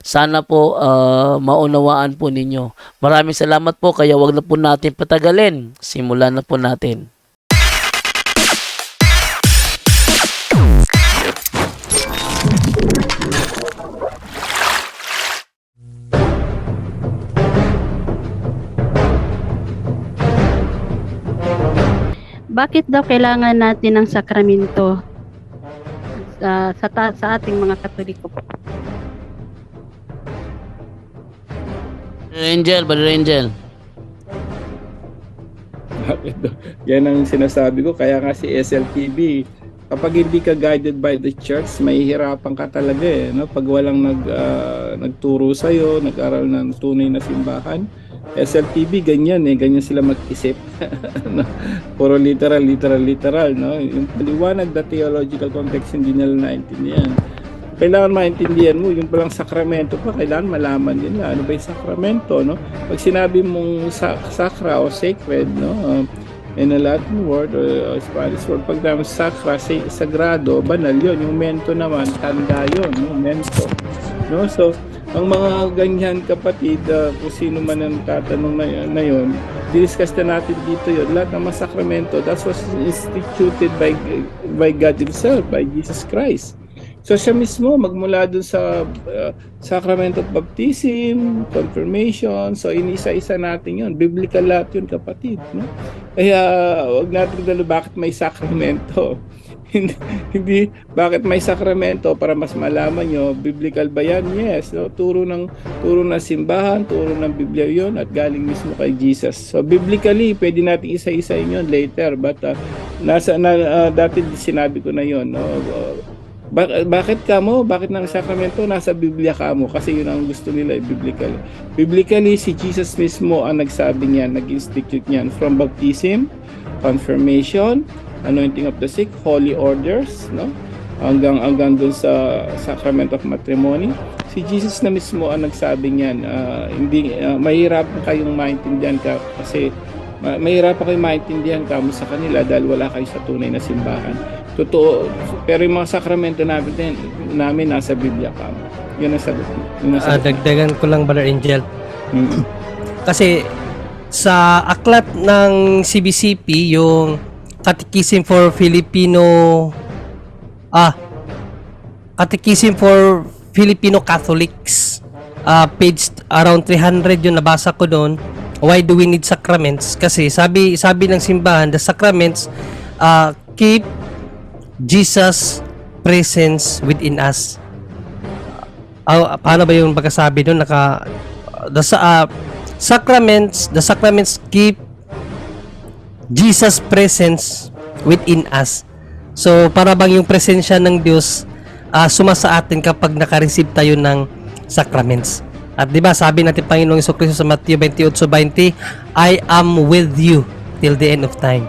Sana po ah, maunawaan po ninyo. Maraming salamat po kaya wag na po natin patagalin. Simulan na po natin. Bakit daw kailangan natin ng sakramento sa, sa, sa ating mga katoliko po? Angel, Brother Angel. Bakit? Yan ang sinasabi ko. Kaya nga si SLTV, kapag hindi ka guided by the church, mahihirapan ka talaga eh. No? Pag walang nag, ah, nagturo sa'yo, nag-aral ng tunay na simbahan, SLTV, ganyan eh. Ganyan sila mag-isip. No? Puro literal, literal, literal. No? Yung paliwanag na theological context, hindi nila naintindihan. Kailangan maintindihan mo, yung palang sakramento pa, kailangan malaman nila ano ba yung sakramento, no? Pag sinabi mong sa- sakra o sacred, no? uh, in a Latin word or, or Spanish word, pag naman sakra, sa- sagrado, banal yun. Yung mento naman, tanda yun, no? Mento. No? So, ang mga ganyan kapatid, uh, kung sino man ang tatanong na, na yun, discuss na natin dito yun. Lahat ng mga sakramento, that was instituted by, by God Himself, by Jesus Christ. So siya mismo magmula dun sa uh, sacrament of baptism, confirmation, so inisa-isa natin yun. Biblical lahat yun kapatid. No? Kaya wag natin dalo bakit may sakramento. hindi, bakit may sakramento para mas malaman nyo, biblical ba yan? Yes. No? Turo ng, turo ng simbahan, turo ng Biblia yon at galing mismo kay Jesus. So biblically, pwede natin isa-isa yun later. But uh, nasa, na, uh, dati sinabi ko na yon no? Uh, Bak- bakit ka mo? Bakit ng sakramento? Nasa Biblia ka mo. Kasi yun ang gusto nila, eh, biblical. Biblically, si Jesus mismo ang nagsabi niyan, nag-institute niyan. From baptism, confirmation, anointing of the sick, holy orders, no? Hanggang, hanggang dun sa sacrament of matrimony. Si Jesus na mismo ang nagsabi niyan. ah, hindi, ah, mahirap kayong maintindihan ka kasi ma- mahirap kayong maintindihan ka mo sa kanila dahil wala kayo sa tunay na simbahan. Totoo. Pero yung mga sakramento namin, namin nasa Biblia ka. Yun ang sagot. Yun ang Ah, sagot. dagdagan ko lang Brother Angel. Mm. Kasi sa aklat ng CBCP, yung Catechism for Filipino ah Catechism for Filipino Catholics ah page around 300 yung nabasa ko doon. Why do we need sacraments? Kasi sabi sabi ng simbahan, the sacraments ah keep Jesus presence within us. Ah, paano ba yung pagkasabi doon? Naka the ah, sacraments, the sacraments keep Jesus presence within us. So para bang yung presensya ng Diyos ah, suma sa atin kapag naka-receive tayo ng sacraments. At 'di ba sabi natin Panginoong Kristo sa Matthew 28:20, I am with you till the end of time.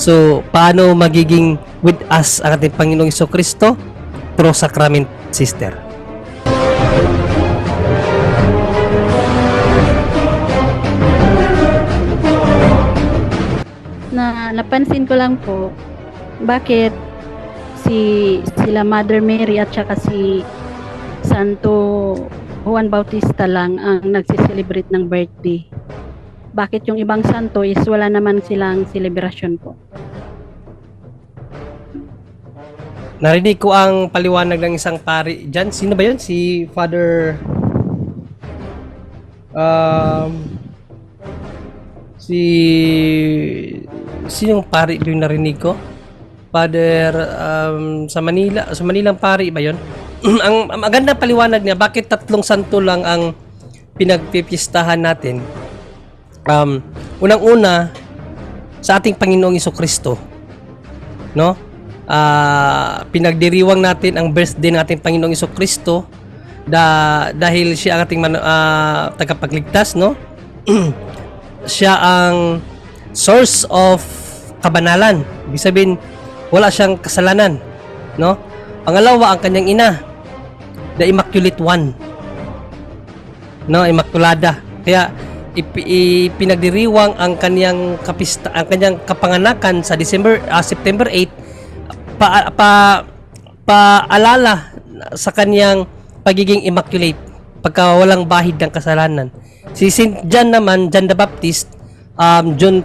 So, paano magiging with us ang ating Panginoong Kristo? Through sacrament, sister. Na napansin ko lang po, bakit si sila Mother Mary at saka si Santo Juan Bautista lang ang nagsiselebrate ng birthday. Bakit yung ibang santo is wala naman silang celebration po? Narinig ko ang paliwanag ng isang pari dyan. Sino ba yun? Si Father... Um... Si... Sinong pari yung narinig ko? Father um, sa Manila, sa Manilang pari ba 'yon? ang, ang paliwanag niya bakit tatlong santo lang ang pinagpipistahan natin. Um, unang-una, sa ating Panginoong Iso Kristo. No? Ah, pinagdiriwang natin ang birthday ng ating Panginoong Iso Kristo da, dahil siya ang ating man, ah, tagapagligtas, no? siya ang source of kabanalan. Ibig sabihin, wala siyang kasalanan, no? Pangalawa, ang kanyang ina, the Immaculate One. No, Immaculada. Kaya ipi- ipinagdiriwang ang kanyang kapista ang kanyang kapanganakan sa December ah, September 8 pa, pa paalala sa kanyang pagiging immaculate pagka walang bahid ng kasalanan. Si Saint John naman, John the Baptist, um, John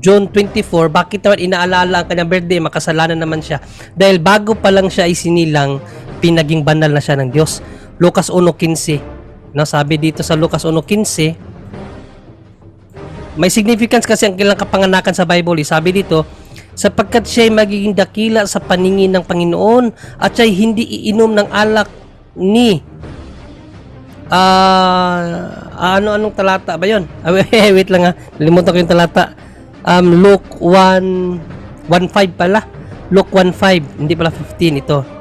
John 24, bakit naman inaalala ang kanyang birthday? Makasalanan naman siya. Dahil bago pa lang siya isinilang, pinaging banal na siya ng Diyos. Lucas 1.15. No, sabi dito sa Lucas 1.15, may significance kasi ang kailang kapanganakan sa Bible. Eh. Sabi dito, sapagkat siya ay magiging dakila sa paningin ng Panginoon at siya ay hindi iinom ng alak ni Ah, ano anong talata ba 'yon? Wait lang ha. Nalimutan ko yung talata. Um Luke 1 1:5 pala. Luke 1:5, hindi pala 15 ito.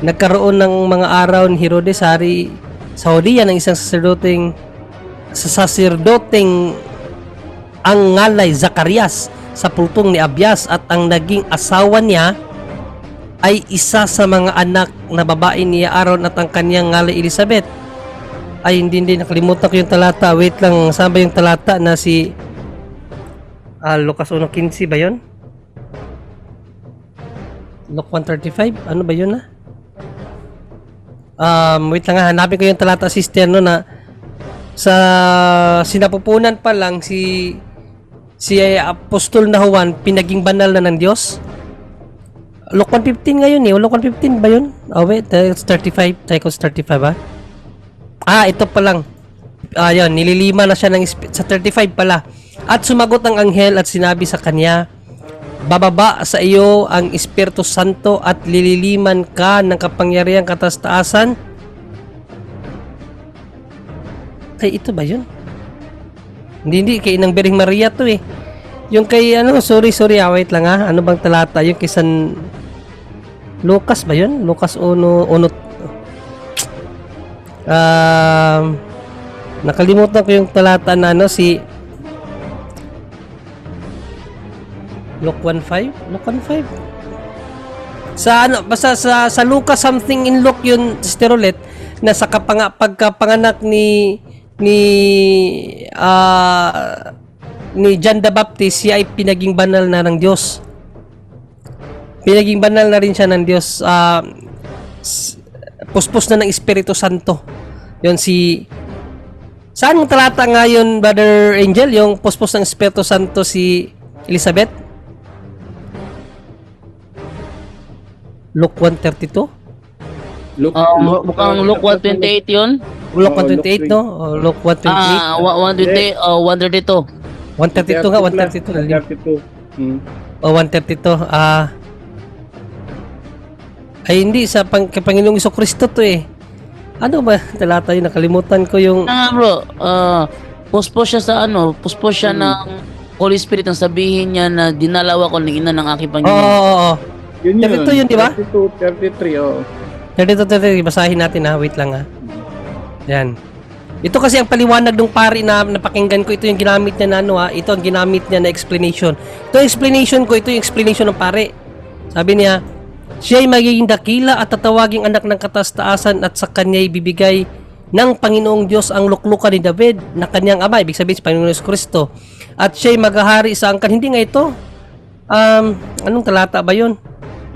Nagkaroon ng mga araw ni Herodes hari sa Judea ng isang saserdoteng sa saserdoteng ang ngalay Zacarias sa pulpong ni Abias at ang naging asawa niya ay isa sa mga anak na babae ni Aaron at ang kanyang ngalay Elizabeth ay hindi hindi nakalimutan ko yung talata wait lang saan ba yung talata na si ah Lucas 1.15 ba yun? Luke 135 ano ba yun na? Um wait lang ha hanapin ko yung talata sister no na sa sinapupunan pa lang si si Apostol na Juan pinaging banal na ng Diyos Luke 1.15 ngayon eh Luke 1.15 ba yun? oh wait that's 35 tayo ko sa 35 ba? Ah, ito pa lang. Ah, yun, nililima na siya ng sa 35 pala. At sumagot ang anghel at sinabi sa kanya, Bababa sa iyo ang Espiritu Santo at lililiman ka ng kapangyarihang katastaasan. Ay, ito ba yun? Hindi, hindi. Kay Inang Bering Maria to eh. Yung kay, ano, sorry, sorry, ah, wait lang ha. Ano bang talata? Yung kay San... Lucas ba yun? Lucas 1, 1, Um, nakalimutan ko yung talata na ano si Luke 1.5? Luke 1.5? Sa ano, basta sa, sa Lucas something in Luke yun, Sister Rolet, na sa kapanga, pagkapanganak ni ni ah ni John the Baptist, siya ay pinaging banal na ng Diyos. Pinaging banal na rin siya ng Diyos. S- puspos na ng Espiritu Santo. Yon si Saan yung talata nga yun, Brother Angel? Yung puspos ng Espiritu Santo si Elizabeth? Luke 132? Luke, Um, mukhang Luke 128 yun. Luke Oo, 128, Luke no? O, Luke 128? Ah, wa- 128, oh, 132. 132 nga, 132 na 132. Hmm. O, 132. Ah, ay hindi, sa pang, Panginoong Iso Kristo to eh. Ano ba talata yun? Nakalimutan ko yung... Ah, bro, ah, puspos siya sa ano, puspos siya Hmm. ng Holy Spirit ang sabihin niya na dinalaw ako ng ina ng aking Oo, Panginoon. oo, oo. Yun yun. 32 yun, di ba? 32, 33, oh. 32, 33, basahin natin ha. Wait lang ha. Yan. Ito kasi ang paliwanag ng pari na napakinggan ko. Ito yung ginamit niya na ano ha. Ito ang ginamit niya na explanation. Ito yung explanation ko. Ito yung explanation ng pari. Sabi niya, siya ay magiging dakila at tatawaging anak ng katastaasan at sa kanya ibibigay ng Panginoong Diyos ang luklukan ni David na kanyang ama. Ibig sabihin si Panginoon Yesus Kristo. At siya ay maghahari sa angkan. Hindi nga ito. Um, anong talata ba yun?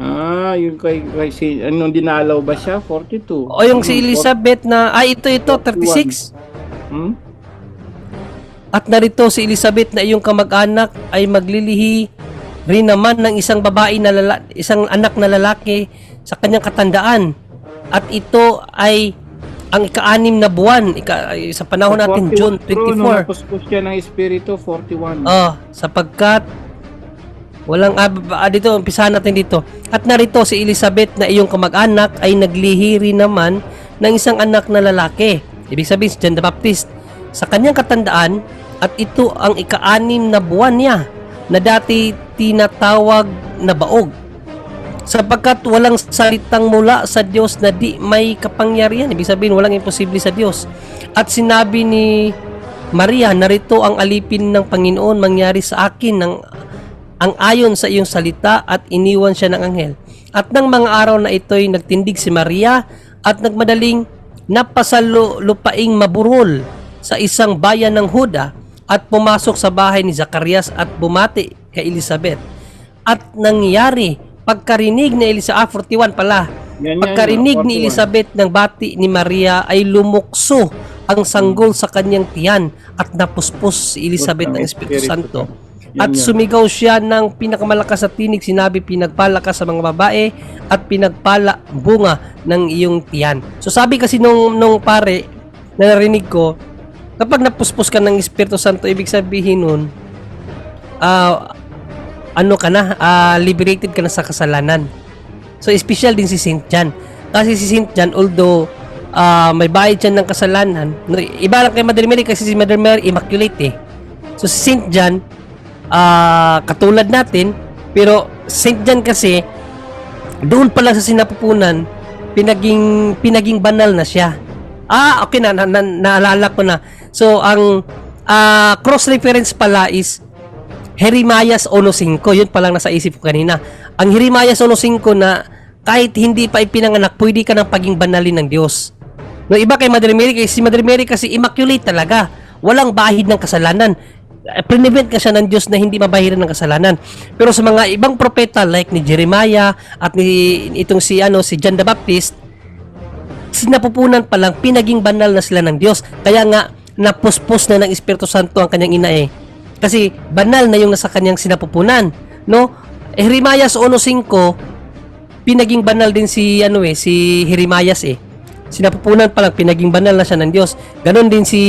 Ah, yung kay, kay si, anong dinalaw ba siya? 42. O yung si Elizabeth na, ay ito, ito, 36. Hmm? At narito si Elizabeth na iyong kamag-anak ay maglilihi rin naman ng isang babae na lala- isang anak na lalaki sa kanyang katandaan. At ito ay ang ika-anim na buwan ika, sa panahon natin 41, June Bro, nung 24. napuspos siya ng Espiritu, 41. Oh, sapagkat walang ah, ah, dito umpisahan natin dito. At narito si Elizabeth na iyong kamag-anak ay naglihi rin naman ng isang anak na lalaki. Ibig sabihin si John the Baptist sa kanyang katandaan at ito ang ika-anim na buwan niya na dati tinatawag na baog sapagkat walang salitang mula sa Diyos na di may kapangyarihan. Ibig sabihin, walang imposible sa Diyos. At sinabi ni Maria, narito ang alipin ng Panginoon mangyari sa akin ng ang ayon sa iyong salita at iniwan siya ng anghel. At ng mga araw na ito'y nagtindig si Maria at nagmadaling napasalupaing maburol sa isang bayan ng Huda at pumasok sa bahay ni Zacarias at bumati kay Elizabeth. At nangyari, pagkarinig ni Elizabeth, ah, 41 pala, Yan, yan, pagkarinig ni 41. Elizabeth ng bati ni Maria ay lumukso ang sanggol sa kanyang tiyan at napuspos si Elizabeth ng Espiritu Santo. At sumigaw siya ng pinakamalakas sa tinig, sinabi pinagpala ka sa mga babae at pinagpala bunga ng iyong tiyan. So sabi kasi nung, nung pare na narinig ko, kapag napuspos ka ng Espiritu Santo, ibig sabihin nun, ah, ano ka na, ah, liberated ka na sa kasalanan. So special din si Saint John. Kasi si Saint John, although ah, may bayad siya ng kasalanan, iba lang kay Mother Mary kasi si Mother Mary immaculate eh. So si Saint John, ah, katulad natin, pero Saint John kasi, doon pa lang sa sinapupunan, pinaging, pinaging banal na siya. Ah, okay na, na, na naalala ko na. So, ang ah, cross reference pala is Jeremias 1.5. Yun pa lang nasa isip ko kanina. Ang Jeremias 1.5 na kahit hindi pa ipinanganak, pwede ka nang paging banalin ng Diyos. No, iba kay Mother Mary, kasi si Mother Mary kasi immaculate talaga. Walang bahid ng kasalanan. Eh, Prevent ka siya ng Diyos na hindi mabahiran ng kasalanan. Pero sa mga ibang propeta like ni Jeremiah at ni itong si ano si John the Baptist, sinapupunan pa lang pinaging banal na sila ng Diyos. Kaya nga napuspos na ng Espiritu Santo ang kanyang ina eh. Kasi banal na yung nasa kanyang sinapupunan, no? Jeremiah 1:5 pinaging banal din si ano eh, si Jeremias eh. Sinapupunan pa lang pinaging banal na siya ng Diyos. Ganon din si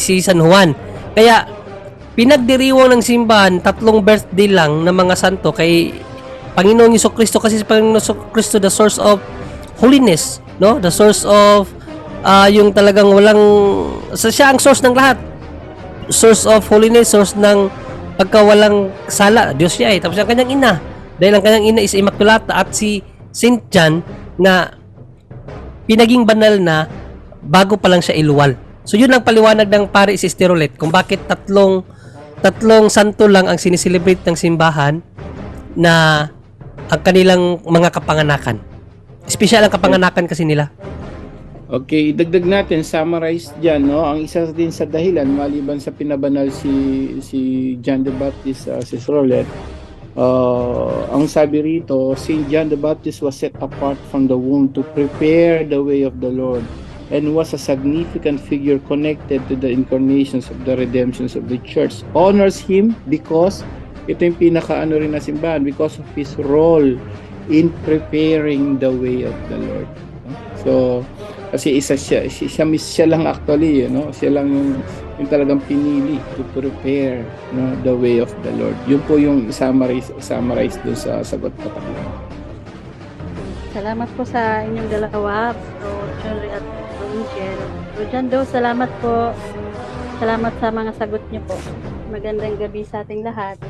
si San Juan. Kaya pinagdiriwang ng simbahan tatlong birthday lang ng mga santo kay Panginoong Yeso Kristo kasi si Panginoong Yeso Kristo the source of holiness, no? The source of ah, yung talagang walang siya ang source ng lahat. Source of holiness, source ng pagkawalang sala. Diyos siya eh. Tapos ang kanyang ina. Dahil ang kanyang ina is Immaculata at si Saint John na pinaging banal na bago pa lang siya iluwal. So yun ang paliwanag ng pare si Sterolet kung bakit tatlong tatlong santo lang ang sineselebrate ng simbahan na ang kanilang mga kapanganakan. Espesyal ang kapanganakan kasi nila. Okay, idagdag natin, summarize dyan, no? Ang isa din sa dahilan, maliban sa pinabanal si si John the Baptist, uh, si Srolet, uh, ang sabi rito, St. John the Baptist was set apart from the womb to prepare the way of the Lord and was a significant figure connected to the incarnations of the redemptions of the church. Honors him because ito yung pinaka-ano rin na simbahan because of his role in preparing the way of the Lord. So, kasi isa siya, siya, siya, siya lang actually, you know, siya lang yung, yung talagang pinili to prepare no, the way of the Lord. Yun po yung summarize, summarize doon sa sagot ko. Salamat po sa inyong dalawa, Bro Bro Jando, salamat po. Salamat sa mga sagot niyo po. Magandang gabi sa ating lahat.